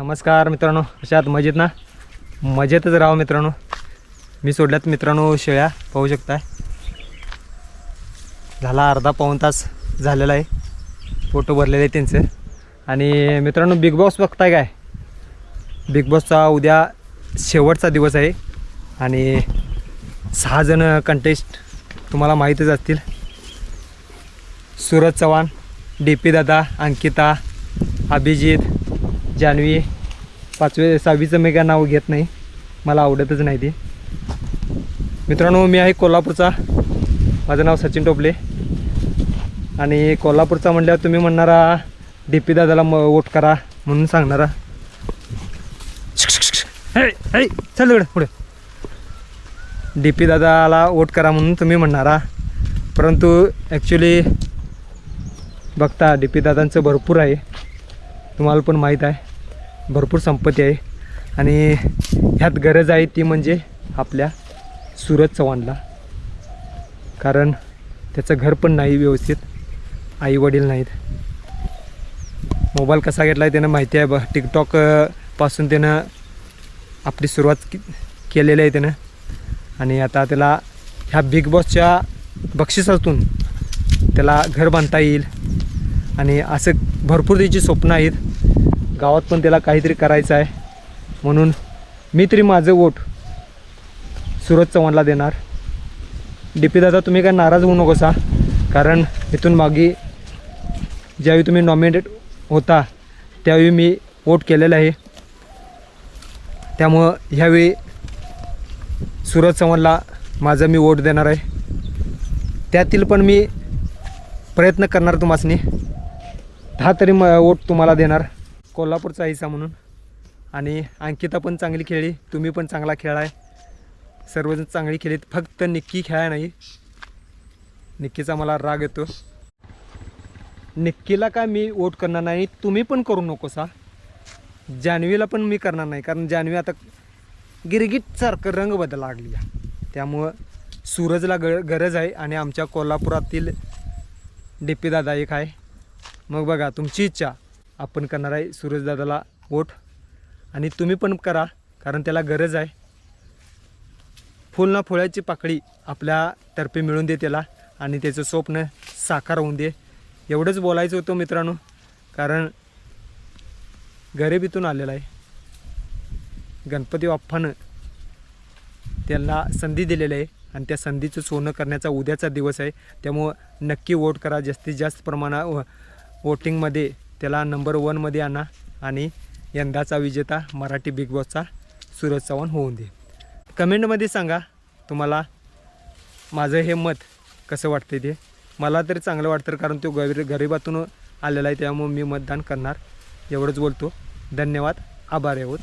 नमस्कार मित्रांनो कशात मजेत ना? मजेतच राहा हो मित्रांनो. मी सोडल्यात मित्रांनो शेळ्या पाहू शकताय. झाला अर्धा पाऊण तास झालेला आहे. फोटो भरलेले आहे त्यांचं. आणि मित्रांनो बिग बॉस बघताय काय? बिग बॉसचा उद्या शेवटचा दिवस आहे. आणि सहाजण कंटेस्ट तुम्हाला माहीतच असतील. सूरज चव्हाण डी पी दादा अंकिता अभिजित जान्हवी पाचवे सहावीचं मी काय नाव घेत नाही. मला आवडतच नाही ते. मित्रांनो मी आहे कोल्हापूरचा. माझं नाव सचिन टोपले. आणि कोल्हापूरचा म्हटल्यावर तुम्ही म्हणणारा डी पी दादाला म वोट करा म्हणून सांगणारा. चल पुढे. डी पी दादाला वोट करा म्हणून तुम्ही म्हणणारा. परंतु ॲक्च्युली बघता डी पी दादांचं भरपूर आहे. तुम्हाला पण माहीत आहे. भरपूर संपत्ती आहे. आणि ह्यात गरज आहे ती म्हणजे आपल्या सूरज चव्हाणला. कारण त्याचं घर पण नाही व्यवस्थित. आई वडील नाहीत. मोबाईल कसा घेतला आहे त्यानं माहिती आहे ब टिकटॉकपासून त्यानं आपली सुरुवात केलेली आहे त्यानं. आणि आता त्याला ह्या बिग बॉसच्या बक्षिसातून त्याला घर बांधता येईल. आणि असं भरपूर त्याची स्वप्न आहेत. गावात पण त्याला काहीतरी करायचं आहे. म्हणून मी तरी माझं वोट सूरज चव्हाणला देणार. डी पी दादा तुम्ही काय नाराज होऊ नकोसा कारण इथून मागे ज्यावेळी तुम्ही नॉमिनेट होता त्यावेळी मी वोट केलेलं आहे. त्यामुळं ह्यावेळी सूरज चव्हाणला माझं मी वोट देणार आहे. त्यातील पण मी प्रयत्न करणार तुम्हासनी. दहा तरी म वोट तुम्हाला देणार. कोल्हापूरचा हिस्सा म्हणून. आणि अंकिता पण चांगली खेळली. तुम्ही पण चांगला खेळाय सर्वजण चांगली खेळीत. फक्त निक्की खेळाय नाही. निक्कीचा मला राग येतो. निक्कीला काय मी वोट करणार नाही. तुम्ही पण करू नको सा जान्हवीला पण मी करणार नाही. कारण जान्हवी आता गिरगिटसारखं रंग बदल लागली आहे. त्यामुळं सूरजला ग गरज आहे. आणि आमच्या कोल्हापुरातील डी पी दादा एक आहे. मग बघा तुमची इच्छा. आपण करणार आहे सूरजदादाला वोट. आणि तुम्ही पण करा कारण त्याला गरज आहे. फुल ना फुळाची पाकळी आपल्यातर्फे मिळून दे त्याला आणि त्याचं स्वप्न साकार होऊन दे. एवढंच बोलायचं होतं मित्रांनो कारण गरिबीतून आलेला आहे. गणपती बाप्पानं त्यांना संधी दिलेली आहे आणि त्या संधीचं सोनं करण्याचा उद्याचा दिवस आहे. त्यामुळं नक्की वोट करा जास्तीत जास्त प्रमाणात व वोटिंगमध्ये त्याला नंबर वनमध्ये आणा आणि यंदाचा विजेता मराठी बिग बॉसचा सूरज चव्हाण होऊन दे. कमेंटमध्ये सांगा तुम्हाला माझं हे मत कसं वाटतं ते. मला तरी चांगलं वाटतं कारण तो गरी गरिबातून आलेला आहे त्यामुळे मी मतदान करणार. एवढंच बोलतो. धन्यवाद. आभार आहोत.